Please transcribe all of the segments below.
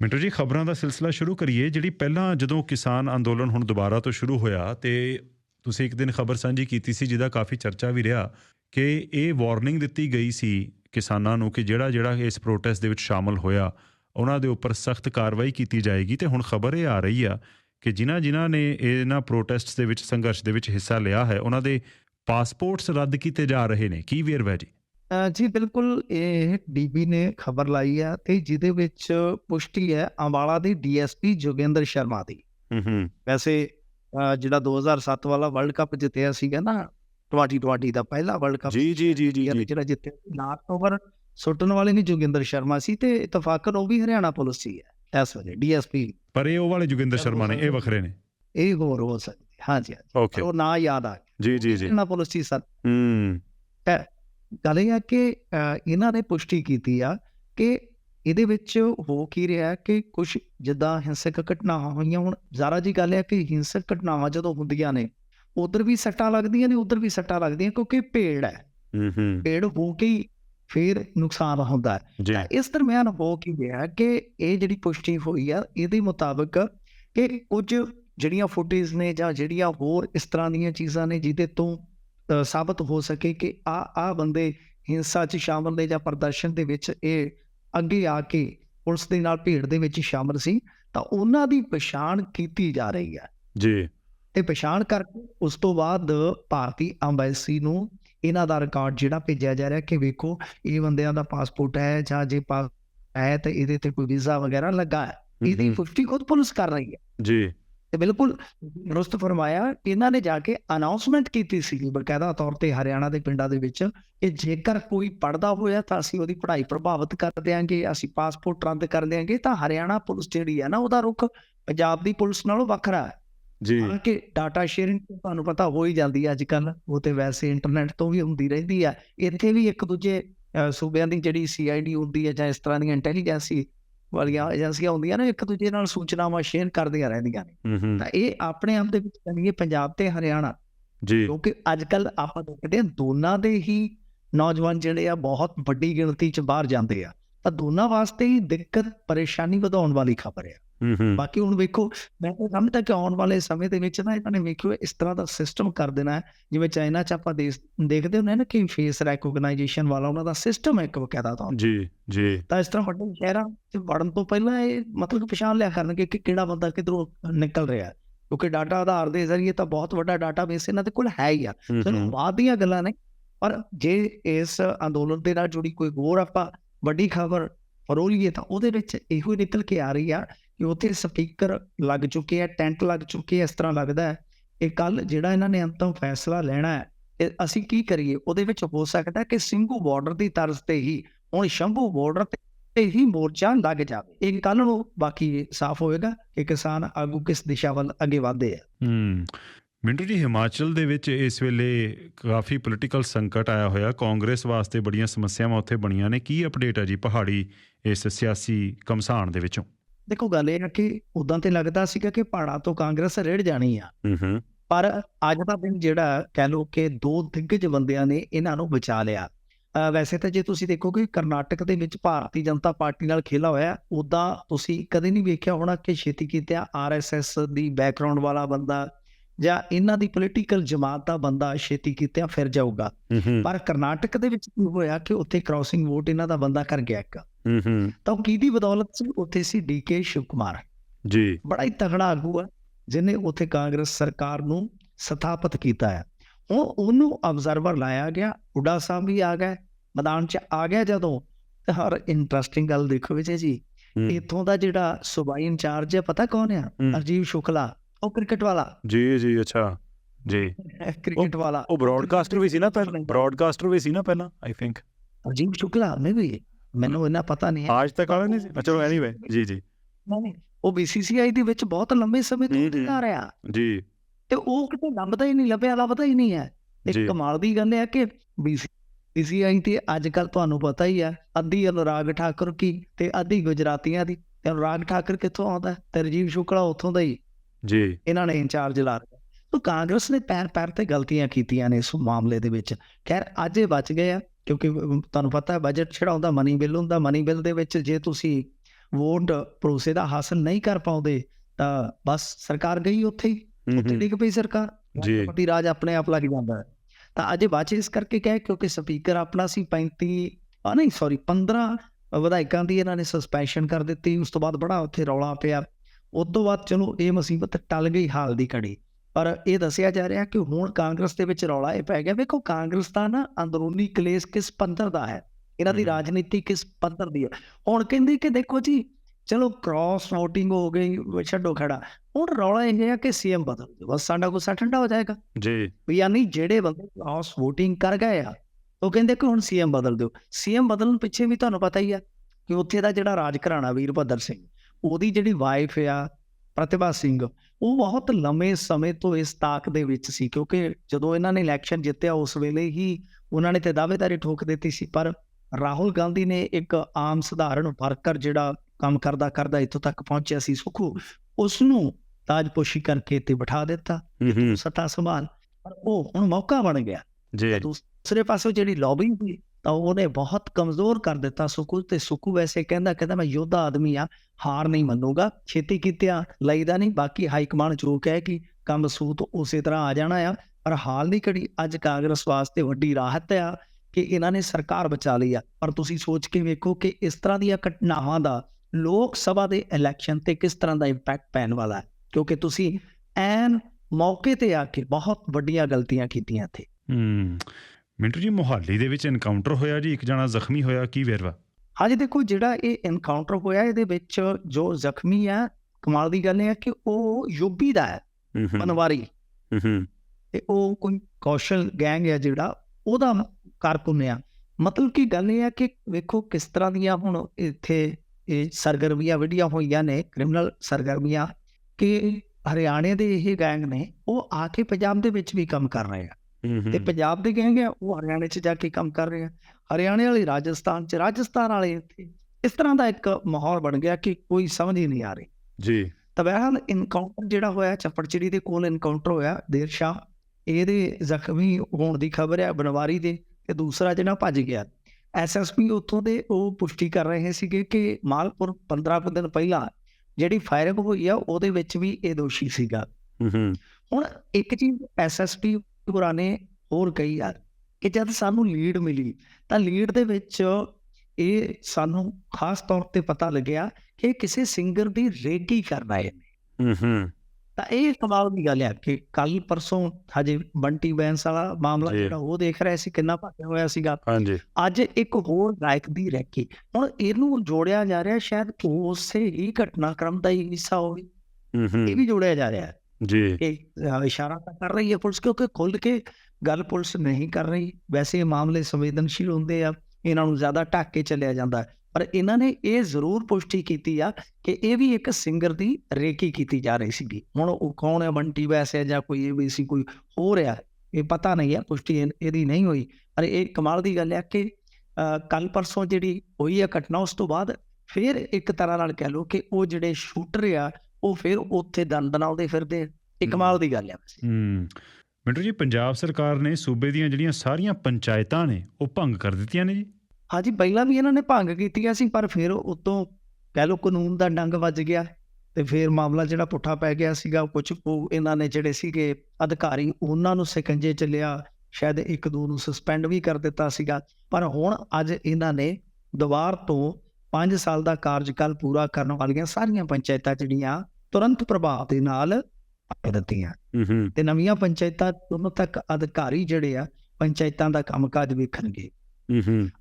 ਮਿੰਟੂ ਜੀ, ਖਬਰਾਂ ਦਾ ਸਿਲਸਿਲਾ ਸ਼ੁਰੂ ਕਰੀਏ, ਜਿਹੜੀ ਪਹਿਲਾਂ ਜਦੋਂ ਕਿਸਾਨ ਅੰਦੋਲਨ ਹੁਣ ਦੁਬਾਰਾ ਤੋਂ ਸ਼ੁਰੂ ਹੋਇਆ ਤੇ ਤੁਸੀਂ ਇੱਕ ਦਿਨ ਖਬਰ ਸਾਂਝੀ ਕੀਤੀ ਸੀ, ਜਿਹਦਾ ਕਾਫੀ ਚਰਚਾ ਵੀ ਰਿਹਾ ਕਿ ਇਹ ਵਾਰਨਿੰਗ ਦਿੱਤੀ ਗਈ ਸੀ ਕਿਸਾਨਾਂ ਨੂੰ ਕਿ ਜਿਹੜਾ ਜਿਹੜਾ ਇਸ ਪ੍ਰੋਟੈਸਟ ਦੇ ਵਿੱਚ ਸ਼ਾਮਲ ਹੋਇਆ, ਉਹਨਾਂ ਦੇ ਉੱਪਰ ਸਖਤ ਕਾਰਵਾਈ ਕੀਤੀ ਜਾਏਗੀ। ਤੇ ਹੁਣ ਖਬਰ ਇਹ ਆ ਰਹੀ ਆ ਕਿ ਜਿਨ੍ਹਾਂ ਜਿਨ੍ਹਾਂ ਨੇ ਇਹਨਾਂ ਪ੍ਰੋਟੈਸਟਸ ਦੇ ਵਿੱਚ ਸੰਘਰਸ਼ ਦੇ ਵਿੱਚ ਹਿੱਸਾ ਲਿਆ ਹੈ, ਉਹਨਾਂ ਦੇ ਪਾਸਪੋਰਟਸ ਰੱਦ ਕੀਤੇ ਜਾ ਰਹੇ ਨੇ। ਕੀ ਵੇਰਵਾ ਜੀ? ਜੀ ਬਿਲਕੁਲ ਇਹ ਡੀਬੀ ਨੇ ਖਬਰ ਲਾਈ ਆ ਤੇ ਜਿਹਦੇ ਵਿੱਚ ਪੁਸ਼ਟੀ ਹੈ ਅੰਬਾਲਾ ਦੇ ਡੀਐਸਪੀ ਜੋਗਿੰਦਰ ਸ਼ਰਮਾ ਦੀ। ਹੂੰ ਹੂੰ। ਵੈਸੇ ਜਿਹੜਾ 2007 ਵਾਲਾ ਵਰਲਡ ਕੱਪ ਜਿੱਤਿਆ ਸੀਗਾ ਨਾ 2020 ਦਾ ਪਹਿਲਾ ਵਰਲਡ ਕੱਪ ਜੀ ਜੀ ਜੀ ਜੀ ਜਿਹੜਾ ਜਿੱਤਿਆ ਲਾਸਟ ਓਵਰ ਸੁੱਟਣ ਵਾਲੇ ਨਹੀਂ ਜੋਗਿੰਦਰ ਸ਼ਰਮਾ ਸੀ ਤੇ ਇਤਫਾਕਨ ਉਹ ਵੀ ਹਰਿਆਣਾ ਪੁਲਿਸ ਸੀ ਹੈ ਇਸ ਵੇਲੇ ਡੀਐਸਪੀ ਪਰ ਇਹ ਉਹ ਵਾਲੇ ਜੋਗਿੰਦਰ ਸ਼ਰਮਾ ਨੇ ਇਹ ਵੱਖਰੇ ਨੇ। ਇਹ ਹੋਰ ਹੋ ਸਕਦੀ ਹਾਂਜੀ ਹਾਂਜੀ। ਉਹ ਨਾਂ ਯਾਦ ਆ ਜੀ ਜੀ ਜੀ। ਹਰਿਆਣਾ ਪੁਲਿਸ ਸੀ ਸਰ ਹੂੰ। ਗੱਲ ਇਹ ਆ ਕਿ ਇਹਨਾਂ ਨੇ ਪੁਸ਼ਟੀ ਕੀਤੀ ਆ ਕਿ ਇਹਦੇ ਵਿੱਚ ਹੋ ਕੀ ਰਿਹਾ ਕਿ ਕੁਝ ਜਿੱਦਾਂ ਹਿੰਸਕ ਘਟਨਾਵਾਂ ਹੋਈਆਂ ਹੁਣ। ਜ਼ਾਰਾ ਜੀ ਗੱਲ ਹੈ ਕਿ ਹਿੰਸਕ ਘਟਨਾਵਾਂ ਜਦੋਂ ਹੁੰਦੀਆਂ ਨੇ ਉਧਰ ਵੀ ਸੱਟਾਂ ਲੱਗਦੀਆਂ ਨੇ ਉਧਰ ਵੀ ਸੱਟਾਂ ਲੱਗਦੀਆਂ ਕਿਉਂਕਿ ਭੇੜ ਹੈ। ਹੂੰ ਹੂੰ। ਭੇੜ ਹੋ ਕੇ ਹੀ ਫਿਰ ਨੁਕਸਾਨ ਹੁੰਦਾ ਹੈ। ਇਸ ਦਰਮਿਆਨ ਹੋ ਕੀ ਰਿਹਾ ਕਿ ਇਹ ਜਿਹੜੀ ਪੁਸ਼ਟੀ ਹੋਈ ਆ ਇਹਦੇ ਮੁਤਾਬਕ ਕਿ ਕੁਝ ਜਿਹੜੀਆਂ ਫੁਟੇਜ ਨੇ ਜਾਂ ਜਿਹੜੀਆਂ ਹੋਰ ਇਸ ਤਰ੍ਹਾਂ ਦੀਆਂ ਚੀਜ਼ਾਂ ਨੇ ਜਿਹਦੇ ਤੋਂ ਸਾਬਤ ਹੋ ਸਕੇ ਕਿ ਆ ਆ ਬੰਦੇ ਹਿੰਸਾ 'ਚ ਸ਼ਾਮਲ ਨੇ ਜਾਂ ਪ੍ਰਦਰਸ਼ਨ ਦੇ ਵਿੱਚ ਇਹ ਅੱਗੇ ਆ ਕੇ ਪੁਲਿਸ ਦੇ ਨਾਲ ਭੀੜ ਦੇ ਵਿੱਚ ਸ਼ਾਮਲ ਸੀ ਤਾਂ ਉਹਨਾਂ ਦੀ ਪਛਾਣ ਕੀਤੀ ਜਾ ਰਹੀ ਹੈ। ਜੀ। ਤੇ ਪਛਾਣ ਕਰਕੇ ਉਸ ਤੋਂ ਬਾਅਦ ਭਾਰਤੀ ਅੰਬੈਸੀ ਨੂੰ ਇਹਨਾਂ ਦਾ ਰਿਕਾਰਡ ਜਿਹੜਾ ਭੇਜਿਆ ਜਾ ਰਿਹਾ ਕਿ ਵੇਖੋ ਇਹ ਬੰਦਿਆਂ ਦਾ ਪਾਸਪੋਰਟ ਹੈ ਜਾਂ ਜੇ ਪਾਸ ਹੈ ਤੇ ਇਹਦੇ ਤੇ ਕੋਈ ਵੀਜ਼ਾ ਵਗੈਰਾ ਲੱਗਾ ਹੈ ਇਹਦੀ ਹੂੰ, ਪੁਸ਼ਟੀ ਖੁਦ ਪੁਲਿਸ ਕਰ ਰਹੀ ਹੈ। ਜੀ। ਤੇ ਬਿਲਕੁਲ ਰੁਸਤ ਫਰਮਾਇਆ ਇਹਨਾਂ ਨੇ ਜਾ ਕੇ ਅਨਾਉਂਸਮੈਂਟ ਕੀਤੀ ਸੀ ਬਕਾਇਦਾ ਤੌਰ ਤੇ ਹਰਿਆਣਾ ਦੇ ਪਿੰਡਾਂ ਦੇ ਵਿੱਚ ਕਿ ਜੇਕਰ ਕੋਈ ਪੜਦਾ ਹੋਇਆ ਤਾਂ ਅਸੀਂ ਉਹਦੀ ਪੜ੍ਹਾਈ ਪ੍ਰਭਾਵਿਤ ਕਰ ਦਿਆਂਗੇ ਅਸੀਂ ਪਾਸਪੋਰਟ ਰੱਦ ਕਰ ਦਿਆਂਗੇ ਤਾਂ ਹਰਿਆਣਾ ਪੁਲਿਸ ਜਿਹੜੀ ਹੈ ਨਾ ਉਹਦਾ ਰੁਖ ਪੰਜਾਬ ਦੀ ਪੁਲਿਸ ਨਾਲੋਂ ਵੱਖਰਾ ਹੈ। ਜੀ। ਹਾਲਾਂਕਿ ਡਾਟਾ ਸ਼ੇਅਰਿੰਗ ਤੁਹਾਨੂੰ ਪਤਾ ਹੋ ਹੀ ਜਾਂਦੀ ਹੈ ਅੱਜ ਕੱਲ ਉਹ ਤੇ ਵੈਸੇ ਇੰਟਰਨੈਟ ਤੋਂ ਵੀ ਹੁੰਦੀ ਰਹਿੰਦੀ ਆ ਇੱਥੇ ਵੀ ਇੱਕ ਦੂਜੇ ਸੂਬਿਆਂ ਦੀ ਜਿਹੜੀ ਸੀਆਈਡੀ ਹੁੰਦੀ ਹੈ ਜਾਂ ਇਸ ਤਰ੍ਹਾਂ ਦੀਆਂ ਇੰਟੈਲੀਜੈਂਸੀ ਵਾਲੀਆਂ ਏਜੰਸੀਆਂ ਹੁੰਦੀਆਂ ਨੇ ਇੱਕ ਦੂਜੇ ਨਾਲ ਸੂਚਨਾਵਾਂ ਸ਼ੇਅਰ ਕਰਦੀਆਂ ਰਹਿੰਦੀਆਂ ਨੇ। ਤਾਂ ਇਹ ਆਪਣੇ ਆਪ ਦੇ ਵਿੱਚ ਕਰੀਏ ਪੰਜਾਬ ਤੇ ਹਰਿਆਣਾ ਜੀ। ਕਿਉਂਕਿ ਅੱਜ ਕੱਲ ਆਪਾਂ ਦੇਖਦੇ ਹਾਂ ਦੋਨਾਂ ਦੇ ਹੀ ਨੌਜਵਾਨ ਜਿਹੜੇ ਆ ਬਹੁਤ ਵੱਡੀ ਗਿਣਤੀ 'ਚ ਬਾਹਰ ਜਾਂਦੇ ਆ। ਤਾਂ ਦੋਨਾਂ ਵਾਸਤੇ ਹੀ ਦਿੱਕਤ ਪਰੇਸ਼ਾਨੀ ਵਧਾਉਣ ਵਾਲੀ ਖਬਰ ਹੂੰ ਬਾਕੀ ਹੁਣ ਵੇਖੋ ਮੈਂ ਤਾਂ ਸਮਝਦਾ ਕਿ ਆਉਣ ਵਾਲੇ ਸਮੇਂ ਦੇ ਵਿੱਚ ਨਾ ਇਹਨਾਂ ਨੇ ਵੇਖਿਓ ਇਸ ਤਰ੍ਹਾਂ ਦਾ ਸਿਸਟਮ ਕਰ ਦੇਣਾ ਹੈ। ਜਿਵੇਂ ਚਾਈਨਾ ਚ ਆਪਾਂ ਦੇਖਦੇ ਹੁੰਦੇ ਨਾ ਕਿ ਫੇਸ ਰੈਕੋਗਨਾਈਜੇਸ਼ਨ ਵਾਲਾ ਉਹਨਾਂ ਦਾ ਸਿਸਟਮ ਹੈ ਇੱਕ ਬਕਾਇਦਾ ਤੌਰ ਜੀ ਜੀ। ਤਾਂ ਇਸ ਤਰ੍ਹਾਂ ਵੱਡੇ ਸ਼ਹਿਰਾਂ ਚ ਵੜਨ ਤੋਂ ਪਹਿਲਾਂ ਇਹ ਮਤਲਬ ਪਛਾਣ ਲਿਆ ਕਰਨਗੇ ਕਿ ਕਿਹੜਾ ਬੰਦਾ ਕਿਧਰੋਂ ਨਿਕਲ ਰਿਹਾ ਹੈ। ਕਿਉਂਕਿ ਡਾਟਾ ਆਧਾਰ ਦੇ ਜ਼ਰੀਏ ਤਾਂ ਬਹੁਤ ਵੱਡਾ ਡਾਟਾਬੇਸ ਇਹਨਾਂ ਦੇ ਕੋਲ ਹੈ ਹੀ ਆ। ਚਲੋ ਬਾਅਦ ਦੀਆਂ ਗੱਲਾਂ ਨੇ ਪਰ ਜੇ ਇਸ ਅੰਦੋਲਨ ਦੇ ਨਾਲ ਜੁੜੀ ਕੋਈ ਹੋਰ ਆਪਾਂ ਵੱਡੀ ਖਬਰ ਫਰੋਲੀਏ ਤਾਂ ਉਹਦੇ ਵਿੱਚ ਇਹੋ ਹੀ ਨਿਕਲ ਕੇ ਆ ਰਹੀ ਆ ਕਿ ਉੱਥੇ ਸਪੀਕਰ ਲੱਗ ਚੁੱਕੇ ਆ, ਟੈਂਟ ਲੱਗ ਚੁੱਕੇ ਇਸ ਤਰ੍ਹਾਂ ਲੱਗਦਾ ਹੈ ਇਹ ਕੱਲ ਜਿਹੜਾ ਇਹਨਾਂ ਨੇ ਅੰਤਮ ਫੈਸਲਾ ਲੈਣਾ ਹੈ ਅਸੀਂ ਕੀ ਕਰੀਏ? ਉਹਦੇ ਵਿੱਚ ਹੋ ਸਕਦਾ ਕਿ ਸਿੰਘੂ ਬਾਰਡਰ ਦੀ ਤਰਜ਼ ਤੇ ਹੀ, ਹੁਣ ਸ਼ੰਭੂ ਬਾਰਡਰ ਤੇ ਹੀ ਮੋਰਚਾ ਲੱਗ ਜਾਵੇ। ਇਹ ਕੱਲ ਨੂੰ ਬਾਕੀ ਸਾਫ਼ ਹੋਏਗਾ ਕਿ ਕਿਸਾਨ ਆਗੂ ਕਿਸ ਦਿਸ਼ਾ ਵੱਲ ਅੱਗੇ ਵਧਦੇ ਆ। ਹੂੰ। ਮਿੰਟੂ ਜੀ, ਹਿਮਾਚਲ ਦੇ ਵਿੱਚ ਇਸ ਵੇਲੇ ਕਾਫੀ ਪੋਲੀਟੀਕਲ ਸੰਕਟ ਆਇਆ ਹੋਇਆ। ਕਾਂਗਰਸ ਵਾਸਤੇ ਬੜੀਆਂ ਸਮੱਸਿਆਵਾਂ ਉੱਥੇ ਬਣੀਆਂ ਨੇ। ਕੀ ਅਪਡੇਟ ਹੈ ਜੀ ਪਹਾੜੀ ਇਸ ਸਿਆਸੀ ਕਮਸਾਨ ਦੇ ਵਿੱਚੋਂ? ਦੇਖੋ ਗੱਲ ਇਹ ਹੈ ਕਿ ਉਦਾਂ ਤੇ ਲੱਗਦਾ ਸੀਗਾ ਕਿ ਪਹਾੜਾਂ ਤੋਂ ਕਾਂਗਰਸ ਰੇੜ ਜਾਣੀ ਆ। ਹੂੰ ਹੂੰ। ਪਰ ਅੱਜ ਦਾ ਦਿਨ ਜਿਹੜਾ ਕਹਿ ਲੋ ਕਿ ਦੋ ਦਿੱਗਜ ਬੰਦਿਆਂ ਨੇ ਇਹਨਾਂ ਨੂੰ ਬਚਾ ਲਿਆ। ਵੈਸੇ ਤਾਂ ਜੇ ਤੁਸੀਂ ਦੇਖੋਗੇ ਕਰਨਾਟਕ ਦੇ ਵਿੱਚ ਭਾਰਤੀ ਜਨਤਾ ਪਾਰਟੀ ਨਾਲ ਖੇਲਾ ਹੋਇਆ ਉਦਾਂ ਤੁਸੀਂ ਕਦੇ ਨਹੀਂ ਵੇਖਿਆ ਹੋਣਾ ਕਿ ਛੇਤੀ ਕੀਤਿਆਂ ਆਰਐਸਐਸ ਦੀ ਬੈਕਗ੍ਰਾਉਂਡ ਵਾਲਾ ਬੰਦਾ ਜਾਂ ਇਹਨਾਂ ਦੀ ਪੋਲੀਟੀਕਲ ਜਮਾਤ ਦਾ ਬੰਦਾ ਛੇਤੀ ਕੀਤਿਆਂ ਫਿਰ ਜਾਊਗਾ। ਪਰ ਕਰਨਾਟਕ ਦੇ ਵਿੱਚ ਕੀ ਹੋਇਆ ਕਿ ਉੱਥੇ ਕ੍ਰਾਸਿੰਗ ਵੋਟ ਇਹਨਾਂ ਦਾ ਬੰਦਾ ਕਰ ਗਿਆ ਇੱਕ। ਹੂੰ ਹੂੰ ਤਾਂ ਕਿਹਦੀ ਬਦੌਲਤ ਸੀ? ਉੱਥੇ ਸੀ ਡੀਕੇ ਸ਼ਿਵ ਕੁਮਾਰ ਜੀ। ਬੜਾ ਹੀ ਤਗੜਾ ਆਗੂ ਆ ਜਿਹਨੇ ਉੱਥੇ ਕਾਂਗਰਸ ਸਰਕਾਰ ਨੂੰ ਸਥਾਪਿਤ ਕੀਤਾ ਹੈ ਉਹ ਉਹਨੂੰ ਅਬਜ਼ਰਵਰ ਲਾਇਆ ਗਿਆ ਉਡਾ ਸਾਹਿਬ ਵੀ ਆ ਗਏ ਮੈਦਾਨ 'ਚ ਆ ਗਿਆ ਜਦੋਂ। ਤੇ ਹਰ ਇੰਟਰਸਟਿੰਗ ਗੱਲ ਦੇਖੋ ਵਿਜੇ ਜੀ ਇੱਥੋਂ ਦਾ ਜਿਹੜਾ ਸੂਬਾਈ ਇੰਚਾਰਜ ਹੈ ਪਤਾ ਕੌਣ ਆ? ਹੂੰ। ਅਰਜੀਵ ਸ਼ੁਕਲਾ। ਉਹ ਕ੍ਰਿਕਟ ਵਾਲਾ। ਜੀ ਜੀ ਅੱਛਾ। ਜੀ। ਕ੍ਰਿਕਟ ਵਾਲਾ। ਉਹ ਬ੍ਰੌਡਕਾਸਟਰ ਵੀ ਸੀ ਨਾ ਪਹਿਲਾਂ। ਬ੍ਰੌਡਕਾਸਟਰ ਵੀ ਸੀ ਨਾ ਪਹਿਲਾਂ ਆਈ ਥਿੰਕ ਅਰਜੀਵ ਸ਼ੁਕਲਾ ਨੇ ਵੀ। ਮੈਨੂੰ ਇਹਨਾਂ ਪਤਾ ਨਹੀਂ ਹੈ। ਆਜ ਤੱਕ ਵਾਲਾ ਨਹੀਂ ਸੀ? ਚਲੋ ਐਨੀਵੇ ਜੀ ਜੀ। ਨਹੀਂ, ਉਹ BCCI ਦੇ ਵਿੱਚ ਬਹੁਤ ਲੰਬੇ ਸਮੇਂ ਤੋਂ ਹੂੰ, ਹੂੰ। ਅਧਿਕਾਰ ਆ ਜੀ। ਤੇ ਉਹ ਕਿਤੇ ਲੱਭਦਾ ਹੀ ਨਹੀਂ ਲੱਭਿਆ ਲੱਭਦਾ ਹੀ ਨਹੀਂ ਹੈ। ਇੱਕ ਕਮਾਲ ਦੀ ਗੱਲ ਹੈ ਕਿ BCCI ਤੇ ਅੱਜ ਕੱਲ ਤੁਹਾਨੂੰ ਪਤਾ ਹੀ ਹੈ ਅੱਧੀ ਅਨੁਰਾਗ ਠਾਕੁਰ ਕੀ ਤੇ ਅੱਧੀ ਗੁਜਰਾਤੀਆਂ ਦੀ। ਤੇ ਅਨੁਰਾਗ ਠਾਕੁਰ ਕਿੱਥੋਂ ਆਉਂਦਾ? ਤੇ ਰਾਜੀਵ ਸ਼ੁਕਲਾ ਉੱਥੋਂ ਦਾ ਹੀ। ਜੀ। ਇਹਨਾਂ ਨੇ ਇੰਚਾਰਜ ਲਾ ਰੱਖਿਆ ਤਾਂ ਕਾਂਗਰਸ ਨੇ ਪੈਰ ਪੈਰ ਤੇ ਗਲਤੀਆਂ ਕੀਤੀਆਂ ਨੇ ਇਸ ਮਾਮਲੇ ਦੇ ਵਿੱਚ। ਖੈਰ ਅੱਜ ਇਹ ਬਚ ਗਏ ਆ ਕਿਉਂਕਿ ਤੁਹਾਨੂੰ ਪਤਾ ਹੈ ਬਜਟ ਛੜਾਉਂਦਾ ਮਨੀ ਬਿੱਲ ਹੁੰਦਾ ਮਨੀ ਬਿੱਲ ਦੇ ਵਿੱਚ ਜੇ ਤੁਸੀਂ ਵੋਟ ਭਰੋਸੇ ਦਾ ਹਾਸਲ ਨਹੀਂ ਕਰ ਪਾਉਂਦੇ ਤਾਂ ਬਸ ਸਰਕਾਰ ਗਈ ਉੱਥੇ ਹੀ ਉੱਥੇ। ਡਿੱਗ ਪਈ ਸਰਕਾਰ। ਜੀ। ਰਾਜ ਆਪਣੇ ਆਪ ਲੱਗ ਜਾਂਦਾ ਹੈ। ਤਾਂ ਅਜੇ ਬਾਅਦ 'ਚ ਇਸ ਕਰਕੇ ਕਹੇ ਕਿਉਂਕਿ ਸਪੀਕਰ ਆਪਣਾ ਸੀ 35 ਆ ਨਹੀਂ ਸੌਰੀ 15 ਵਿਧਾਇਕਾਂ ਦੀ ਇਹਨਾਂ ਨੇ ਸਸਪੈਂਸ਼ਨ ਕਰ ਦਿੱਤੀ ਉਸ ਤੋਂ ਬਾਅਦ ਬੜਾ ਉੱਥੇ ਰੌਲਾ ਪਿਆ। ਉਸ ਤੋਂ ਬਾਅਦ ਚਲੋ ਇਹ ਮੁਸੀਬਤ ਟਲ ਗਈ ਹਾਲ ਦੀ ਘੜੀ। ਪਰ ਇਹ ਦੱਸਿਆ ਜਾ ਰਿਹਾ ਕਿ ਹੁਣ ਕਾਂਗਰਸ ਦੇ ਵਿੱਚ ਰੌਲਾ ਇਹ ਪੈ ਗਿਆ। ਵੇਖੋ ਕਾਂਗਰਸ ਦਾ ਨਾ ਅੰਦਰੂਨੀ ਕਲੇਸ਼ ਕਿਸ ਪੰਦਰ ਦਾ ਹੈ? ਇਹਨਾਂ ਦੀ। ਰਾਜਨੀਤੀ ਕਿਸ ਪੰਦਰ ਦੀ ਹੈ? ਹੁਣ ਕਹਿੰਦੇ ਕਿ ਦੇਖੋ ਜੀ ਚਲੋ ਕ੍ਰਾਸ VOTING ਹੋ ਗਈ ਛੱਡੋ ਖੜਾ। ਹੁਣ ਰੌਲਾ ਇਹ ਹੈ ਕਿ ਸੀਐਮ ਬਦਲ ਦਿਓ। ਬਸ ਸਾਡਾ ਗੁੱਸਾ ਠੰਡਾ ਹੋ ਜਾਏਗਾ। ਜੀ। ਵੀ ਯਾਨੀ ਜਿਹੜੇ ਬੰਦੇ ਕ੍ਰਾਸ VOTING ਕਰ ਗਏ ਆ ਉਹ ਕਹਿੰਦੇ ਕਿ ਹੁਣ ਸੀਐਮ ਬਦਲ ਦਿਓ। ਸੀਐਮ ਬਦਲਣ ਪਿੱਛੇ ਵੀ ਤੁਹਾਨੂੰ ਪਤਾ ਹੀ ਆ ਕਿ ਉੱਥੇ ਦਾ ਜਿਹੜਾ ਰਾਜ ਘਰਾਣਾ ਵੀਰਭੱਦਰ ਸਿੰਘ ਉਹਦੀ ਜਿਹੜੀ ਵਾਈਫ ਆ ਪ੍ਰਤਿਭਾ ਸਿੰਘ ਉਹ ਬਹੁਤ ਲੰਮੇ ਸਮੇਂ ਤੋਂ ਇਸ ਤਾਕ ਦੇ ਵਿੱਚ ਸੀ ਕਿਉਂਕਿ ਜਦੋਂ ਇਹਨਾਂ ਨੇ ਇਲੈਕਸ਼ਨ ਜਿੱਤਿਆ ਉਸ ਵੇਲੇ ਹੀ ਉਹਨਾਂ ਨੇ ਤੇ ਦਾਅਵੇਦਾਰੀ ਠੋਕ ਦਿੱਤੀ ਸੀ ਪਰ ਰਾਹੁਲ ਗਾਂਧੀ ਨੇ ਇੱਕ ਆਮ ਸਧਾਰਨ ਵਰਕਰ ਜਿਹੜਾ ਕੰਮ ਕਰਦਾ ਕਰਦਾ ਇੱਥੋਂ ਤੱਕ ਪਹੁੰਚਿਆ ਸੀ ਸੁਖੂ ਉਸ ਨੂੰ ਤਾਜਪੋਸ਼ੀ ਕਰਕੇ ਤੇ ਬਿਠਾ ਦਿੱਤਾ। ਸੱਤਾ ਸੰਭਾਲ ਪਰ ਉਹ ਹੁਣ ਮੌਕਾ ਬਣ ਗਿਆ ਜੀ ਦੂਸਰੇ ਪਾਸੇ ਜਿਹੜੀ ਲੌਬਿੰਗ ਸੀ ਤਾਂ ਉਹਨੇ ਬਹੁਤ ਕਮਜ਼ੋਰ ਕਰ ਦਿੱਤਾ ਸੁਕੂ, ਤੇ ਸੁਕੂ ਵੈਸੇ ਕਹਿੰਦਾ ਕਹਿੰਦਾ ਮੈਂ ਯੋਧਾ ਆਦਮੀ ਆ ਹਾਰ ਨਹੀਂ ਮੰਨੂਗਾ, ਛੇਤੀ ਕੀਤਿਆਂ ਲਈਦਾ ਨਹੀਂ, ਬਾਕੀ ਹਾਈ ਕਮਾਂਡ ਜੋ ਕਹੇ ਕਿ ਕੰਮ ਸੂਤ ਉਸੇ ਤਰ੍ਹਾਂ ਆ ਜਾਣਾ ਆ, ਪਰ ਹਾਲ ਦੀ ਘੜੀ ਅੱਜ ਕਾਂਗਰਸ ਵਾਸਤੇ ਵੱਡੀ ਰਾਹਤ ਆ ਕਿ ਇਹਨਾਂ ਨੇ ਸਰਕਾਰ ਬਚਾ ਲਈ ਆ। ਪਰ ਤੁਸੀਂ ਸੋਚ ਕੇ ਵੇਖੋ ਕਿ ਇਸ ਤਰ੍ਹਾਂ ਦੀਆਂ ਘਟਨਾਵਾਂ ਦਾ ਲੋਕ ਸਭਾ ਦੇ ਇਲੈਕਸ਼ਨ ਤੇ ਕਿਸ ਤਰ੍ਹਾਂ ਦਾ ਇੰਪੈਕਟ ਪੈਣ ਵਾਲਾ ਹੈ? ਕਿਉਂਕਿ ਤੁਸੀਂ ਐਨ ਮੌਕੇ ਤੇ ਆ ਕੇ ਬਹੁਤ ਵੱਡੀਆਂ ਗਲਤੀਆਂ ਕੀਤੀਆਂ ਇੱਥੇ। ਹੂੰ। ਮਿੰਟੂ ਜੀ ਮੋਹਾਲੀ ਦੇ ਵਿੱਚ ਐਨਕਾਊਂਟਰ ਹੋਇਆ ਜੀ ਇੱਕ ਜਣਾ ਜ਼ਖਮੀ ਹੋਇਆ ਕੀ ਵੇਰਵਾ ਹਾਂਜੀ ਦੇਖੋ ਜਿਹੜਾ ਇਹ ਐਨਕਾਊਂਟਰ ਹੋਇਆ ਇਹਦੇ ਵਿੱਚ ਜੋ ਜ਼ਖਮੀ ਆ ਕਮਾਲ ਦੀ ਗੱਲ ਇਹ ਹੈ ਕਿ ਉਹ ਯੂਪੀ ਦਾ ਹੈ। ਪਨਵਾਰੀ। ਤੇ ਉਹ ਕੋਈ ਕੌਸ਼ਲ ਗੈਂਗ ਹੈ ਜਿਹੜਾ ਉਹਦਾ ਕਾਰਕੁਨ ਆ ਮਤਲਬ ਕਿ ਗੱਲ ਇਹ ਹੈ ਕਿ ਵੇਖੋ ਕਿਸ ਤਰ੍ਹਾਂ ਦੀਆਂ ਹੁਣ ਇੱਥੇ ਇਹ ਸਰਗਰਮੀਆਂ ਵਿੱਢੀਆਂ ਹੋਈਆਂ ਨੇ ਕ੍ਰਿਮੀਨਲ ਸਰਗਰਮੀਆਂ ਕਿ ਹਰਿਆਣੇ ਦੇ ਇਹ ਗੈਂਗ ਨੇ ਉਹ ਆ ਕੇ ਪੰਜਾਬ ਦੇ ਵਿੱਚ ਵੀ ਕੰਮ ਕਰ ਰਹੇ ਆ ਤੇ। ਪੰਜਾਬ ਦੇ ਆ ਉਹ ਹਰਿਆਣੇ 'ਚ ਜਾ ਕੇ ਕੰਮ ਕਰ ਰਹੇ ਆ। ਹਰਿਆਣੇ ਵਾਲੇ ਰਾਜਸਥਾਨ 'ਚ ਰਾਜਸਥਾਨ ਵਾਲੇ ਇੱਥੇ ਇਸ ਤਰ੍ਹਾਂ ਦਾ ਇੱਕ ਮਾਹੌਲ ਬਣ ਗਿਆ ਕਿ ਕੋਈ ਸਮਝ ਹੀ ਨਹੀਂ ਆ ਰਹੀ। ਜੀ। ਤਾਂ ਬਹਿਰਹਾਲ ਇਨਕਾਊਂਟਰ ਜਿਹੜਾ ਹੋਇਆ ਚੱਪੜਚਿੜੀ ਦੇ ਕੋਲ ਇਨਕਾਊਂਟਰ ਹੋਇਆ ਦੇਰ ਸ਼ਾਹ। ਇਹਦੇ ਜ਼ਖਮੀ ਹੋਣ ਦੀ ਖਬਰ ਹੈ ਬਨਵਾਰੀ ਦੇ ਤੇ ਦੂਸਰਾ ਜਿਹੜਾ ਭੱਜ ਗਿਆ। ਐਸਐਸਪੀ ਉੱਥੋਂ ਦੇ ਉਹ ਪੁਸ਼ਟੀ ਕਰ ਰਹੇ ਸੀਗੇ ਕਿ ਮਾਲਪੁਰ 15 ਕੁ ਦਿਨ ਪਹਿਲਾਂ ਜਿਹੜੀ ਫਾਇਰਿੰਗ ਹੋਈ ਆ ਉਹਦੇ ਵਿੱਚ ਵੀ ਇਹ ਦੋਸ਼ੀ ਸੀਗਾ। ਹੂੰ, ਹੂੰ। ਹੁਣ ਇੱਕ ਚੀਜ਼ ਐਸਐਸਪੀ ਨੇ ਹੋਰ ਕਹੀ ਯਾਰ ਕਿ ਜਦ ਸਾਨੂੰ ਲੀਡ ਮਿਲੀ ਤਾਂ ਲੀਡ ਦੇ ਵਿੱਚ ਇਹ ਸਾਨੂੰ ਖਾਸ ਤੌਰ ਤੇ ਪਤਾ ਲੱਗਿਆ ਕਿ ਕਿਸੇ ਸਿੰਗਰ ਦੀ ਰੇਗੀ ਕਰਨਾ ਹੈ ਹੂੰ, ਹੂੰ। ਤਾਂ ਇਹ ਕਮਾਲ ਦੀ ਗੱਲ ਹੈ ਕਿ ਕੱਲ ਪਰਸੋਂ ਹਜੇ ਬੰਟੀ ਬੈਂਸ ਵਾਲਾ ਮਾਮਲਾ। ਜਿਹੜਾ ਉਹ ਦੇਖ ਰਿਹਾ ਸੀ ਕਿੰਨਾ ਭੱਜਿਆ ਹੋਇਆ ਸੀਗਾ ਹਾਂਜੀ ਅੱਜ ਇੱਕ ਹੋਰ ਗਾਇਕ ਦੀ ਰੈਕੀ ਹੁਣ ਇਹਨੂੰ ਜੋੜਿਆ ਜਾ ਰਿਹਾ ਸ਼ਾਇਦ ਉਸੇ ਹੀ ਘਟਨਾਕ੍ਰਮ ਦਾ ਹੀ ਹਿੱਸਾ ਹੋਵੇ ਇਹ। ਵੀ ਜੋੜਿਆ ਜਾ ਰਿਹਾ ਹੈ ਜੀ ਕਿ ਅ, ਇਸ਼ਾਰਾ ਤਾਂ ਕਰ ਰਹੀ ਹੈ ਪੁਲਿਸ ਕਿਉਂਕਿ ਖੁੱਲ ਗੱਲ ਪੁਲਿਸ ਨਹੀਂ ਕਰ ਰਹੀ ਵੈਸੇ ਇਹ ਮਾਮਲੇ ਸੰਵੇਦਨਸ਼ੀਲ ਹੁੰਦੇ ਆ ਇਹਨਾਂ ਨੂੰ ਜ਼ਿਆਦਾ ਢੱਕ ਕੇ ਚੱਲਿਆ ਜਾਂਦਾ ਹੈ। ਪਰ ਇਹਨਾਂ ਨੇ ਇਹ ਜ਼ਰੂਰ ਪੁਸ਼ਟੀ ਕੀਤੀ ਆ ਕਿ ਇਹ ਵੀ ਇੱਕ ਸਿੰਗਰ ਦੀ ਰੇਕੀ ਕੀਤੀ ਜਾ ਰਹੀ ਸੀਗੀ ਹੁਣ ਉਹ ਕੌਣ ਹੈ ਬੰਟੀ ਵੈਸੇ ਹੈ ਜਾਂ ਕੋਈ ਏਬੀਸੀ ਕੋਈ ਹੋਰ ਆ ਇਹ ਪਤਾ ਨਹੀਂ ਹੈ ਪੁਸ਼ਟੀ ਇਹ- ਇਹਦੀ ਨਹੀਂ ਹੋਈ ਪਰ ਇਹ ਕਮਾਲ ਦੀ ਗੱਲ ਹੈ ਕਿ ਕੱਲ ਪਰਸੋਂ ਜਿਹੜੀ ਹੋਈ ਹੈ ਘਟਨਾ ਉਸ ਤੋਂ ਬਾਅਦ ਫਿਰ ਇੱਕ ਤਰ੍ਹਾਂ ਨਾਲ ਕਹਿ ਲਓ ਕਿ ਉਹ ਜਿਹੜੇ ਸ਼ੂਟਰ ਆ ਉਹ ਫਿਰ ਉੱਥੇ ਦੰਦਨਾਉਂਦੇ ਫਿਰਦੇ ਆ। ਇਹ। ਕਮਾਲ ਦੀ ਗੱਲ ਹੈ ਵੈਸੇ ਹੂੰ ਮਿੰਟੂ ਜੀ ਪੰਜਾਬ ਸਰਕਾਰ ਨੇ ਸੂਬੇ ਦੀਆਂ ਜਿਹੜੀਆਂ ਸਾਰੀਆਂ ਪੰਚਾਇਤਾਂ ਨੇ ਉਹ ਭੰਗ ਕਰ ਦਿੱਤੀਆਂ ਨੇ ਜੀ ਹਾਂਜੀ ਪਹਿਲਾਂ ਵੀ ਇਹਨਾਂ ਨੇ ਭੰਗ ਕੀਤੀਆਂ ਸੀ ਪਰ ਫਿਰ ਉਤੋਂ ਕਹਿ ਲਓ ਕਾਨੂੰਨ ਦਾ ਡੰਗ ਵੱਜ ਗਿਆ ਤੇ ਫਿਰ ਮਾਮਲਾ ਜਿਹੜਾ ਪੁੱਠਾ ਪੈ ਗਿਆ ਸੀਗਾ ਕੁਝ ਉਹ ਇਹਨਾਂ ਨੇ ਜਿਹੜੇ ਸੀਗੇ ਅਧਿਕਾਰੀ ਉਹਨਾਂ ਨੂੰ ਸਿਕੰਜੇ ਚ ਲਿਆ ਸ਼ਾਇਦ ਇੱਕ ਦੋ ਨੂੰ ਸਸਪੈਂਡ ਵੀ ਕਰ ਦਿੱਤਾ ਸੀਗਾ ਪਰ ਹੁਣ ਅੱਜ ਇਹਨਾਂ ਨੇ ਦੁਬਾਰ ਤੋਂ 5 ਸਾਲ ਦਾ ਕਾਰਜਕਾਲ ਪੂਰਾ ਕਰਨ ਵਾਲੀਆਂ ਸਾਰੀਆਂ ਪੰਚਾਇਤਾਂ ਜਿਹੜੀਆਂ ਤੁਰੰਤ ਪ੍ਰਭਾਵ ਦੇ ਨਾਲ ਦਿੱਤੀਆਂ। ਤੇ ਨਵੀਆਂ ਪੰਚਾਇਤਾਂ ਦੋਨੋਂ ਤੱਕ ਅਧਿਕਾਰੀ ਜਿਹੜੇ ਆ ਪੰਚਾਇਤਾਂ ਦਾ ਕੰਮਕਾਜ ਵੇਖਣਗੇ।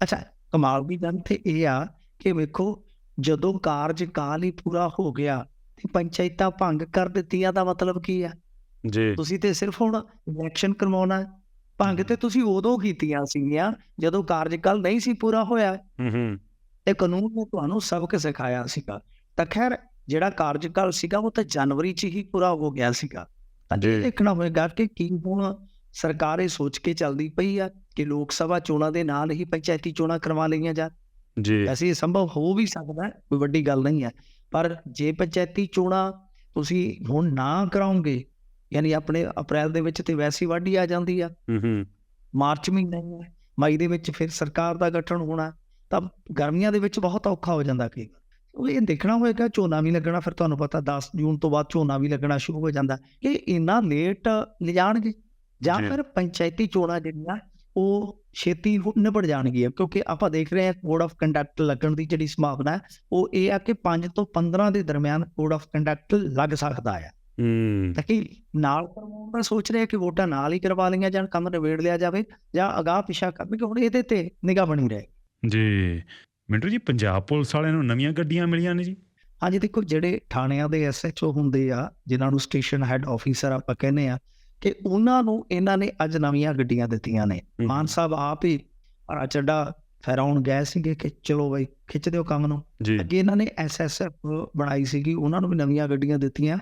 ਅੱਛਾ ਕਮਾਲ ਦੀ ਗੱਲ ਤੇ ਇਹ ਆ ਕਿ ਵੇਖੋ ਜਦੋਂ ਕਾਰਜਕਾਲ ਹੀ ਪੂਰਾ ਹੋ ਗਿਆ ਤੇ ਪੰਚਾਇਤਾਂ ਭੰਗ ਕਰ ਦਿੱਤੀਆਂ ਦਾ ਮਤਲਬ ਕੀ ਆ? ਜੀ। ਤੁਸੀਂ ਤੇ ਸਿਰਫ ਹੁਣ ਇਲੈਕਸ਼ਨ ਕਰਵਾਉਣਾ। ਭੰਗ ਤੇ ਤੁਸੀਂ ਉਦੋਂ ਕੀਤੀਆਂ ਸੀਗੀਆਂ ਜਦੋਂ ਕਾਰਜਕਾਲ ਨਹੀਂ ਸੀ ਪੂਰਾ ਹੋਇਆ। ਹੂੰ ਹੂੰ। ਤੇ ਕਾਨੂੰਨ ਨੇ ਤੁਹਾਨੂੰ ਸਬਕ ਸਿਖਾਇਆ ਸੀਗਾ। ਤਾਂ ਖੈਰ ਜਿਹੜਾ ਕਾਰਜਕਾਲ ਸੀਗਾ ਉਹ ਤਾਂ ਜਨਵਰੀ 'ਚ ਹੀ ਪੂਰਾ ਹੋ ਗਿਆ ਸੀਗਾ। ਜੀ। ਦੇਖਣਾ ਹੋਏਗਾ ਕਿ ਕੀ ਹੁਣ ਸਰਕਾਰ ਇਹ ਸੋਚ ਕੇ ਚੱਲਦੀ ਪਈ ਆ ਕਿ ਲੋਕ ਸਭਾ ਚੋਣਾਂ ਦੇ ਨਾਲ ਹੀ ਪੰਚਾਇਤੀ ਚੋਣਾਂ ਕਰਵਾ ਲਈਆਂ ਜਾ। ਜੀ ਇਹ ਸੰਭਵ ਹੋ ਵੀ ਸਕਦਾ ਹੈ, ਕੋਈ ਵੱਡੀ ਗੱਲ ਨਹੀਂ ਹੈ। ਪਰ ਜੇ ਪੰਚਾਇਤੀ ਚੋਣਾਂ ਤੁਸੀਂ ਹੁਣ ਨਾ ਕਰਾਉਂਗੇ ਯਾਨੀ ਆਪਣੇ ਅਪ੍ਰੈਲ ਦੇ ਵਿੱਚ ਤੇ ਵੈਸੀ ਵਾਢੀ ਆ ਜਾਂਦੀ ਆ। ਹੂੰ ਹੂੰ। ਮਾਰਚ ਮਹੀਨਾ ਹੀ ਹੈ ਮਈ ਦੇ ਵਿੱਚ ਫਿਰ ਸਰਕਾਰ ਦਾ ਗਠਨ ਹੋਣਾ। ਤਾਂ ਗਰਮੀਆਂ ਦੇ ਵਿੱਚ ਬਹੁਤ ਔਖਾ ਹੋ ਜਾਂਦਾ ਕਈ ਉਹ ਇਹ ਦੇਖਣਾ ਹੋਏਗਾ ਝੋਨਾ ਵੀ ਲੱਗਣਾ ਫਿਰ ਤੁਹਾਨੂੰ ਪਤਾ 10 ਜੂਨ ਤੋਂ ਬਾਅਦ ਝੋਨਾ ਵੀ ਲੱਗਣਾ ਸ਼ੁਰੂ ਹੋ ਜਾਂਦਾ। ਕਿ ਇੰਨਾ ਲੇਟ ਲਿਜਾਣਗੇ ਜਾਂ। ਫਿਰ ਪੰਚਾਇਤੀ ਚੋਣਾਂ ਜਿਹੜੀਆਂ ਉਹ ਛੇਤੀ ਨਿਬੜ ਜਾਣਗੀਆਂ ਕਿਉਂਕਿ ਆਪਾਂ ਦੇਖ ਰਹੇ ਹਾਂ ਕੋਡ ਆਫ ਕੰਡਕਟ ਲੱਗਣ ਦੀ ਜਿਹੜੀ ਸੰਭਾਵਨਾ ਹੈ ਉਹ ਇਹ ਆ ਕਿ 5 ਤੋਂ 15 ਦੇ ਦਰਮਿਆਨ ਕੋਡ ਆਫ ਕੰਡਕਟ ਲੱਗ ਸਕਦਾ ਹੈ ਹੂੰ। ਤਾਂ ਕਿ ਨਾਲ ਕਰਵਾਉਣ ਦਾ ਸੋਚ ਰਿਹਾ ਕਿ ਵੋਟਾਂ ਨਾਲ ਹੀ ਕਰਵਾ ਲਈਆਂ ਜਾਣ ਕੰਮ ਨਿਬੇੜ ਲਿਆ ਜਾਵੇ ਜਾਂ ਅਗਾਹ ਪਿਛਾ ਕਰ ਕਿ ਹੁਣ ਇਹਦੇ ਤੇ ਨਿਗਾਹ ਬਣੀ ਰਹੇ। ਜੀ। ਮਿੰਟੂ ਜੀ ਪੰਜਾਬ ਪੁਲਿਸ ਵਾਲਿਆਂ ਨੂੰ ਨਵੀਆਂ ਗੱਡੀਆਂ ਮਿਲੀਆਂ ਨੇ ਜੀ? ਹਾਂਜੀ ਦੇਖੋ ਜਿਹੜੇ ਥਾਣਿਆਂ ਦੇ ਐਸਐਚਓ ਹੁੰਦੇ ਆ ਜਿਨ੍ਹਾਂ ਨੂੰ ਸਟੇਸ਼ਨ ਹੈੱਡ ਆਫੀਸਰ ਆਪਾਂ ਕਹਿੰਦੇ ਆ ਕਿ ਉਹਨਾਂ ਨੂੰ ਇਹਨਾਂ ਨੇ ਅੱਜ ਨਵੀਆਂ ਗੱਡੀਆਂ ਦਿੱਤੀਆਂ ਨੇ। ਮਾਨ ਸਾਹਿਬ ਆਪ ਹੀ ਚੱਡਾ ਫੈਰਾਉਣ ਗਏ ਸੀਗੇ ਕਿ ਚਲੋ ਬਈ ਖਿੱਚ ਦਿਓ ਕੰਮ ਨੂੰ। ਅੱਗੇ ਇਹਨਾਂ ਨੇ ਐਸਐਸਐਫ ਬਣਾਈ ਸੀਗੀ ਉਹਨਾਂ ਨੂੰ ਵੀ ਨਵੀਆਂ ਗੱਡੀਆਂ ਦਿੱਤੀਆਂ।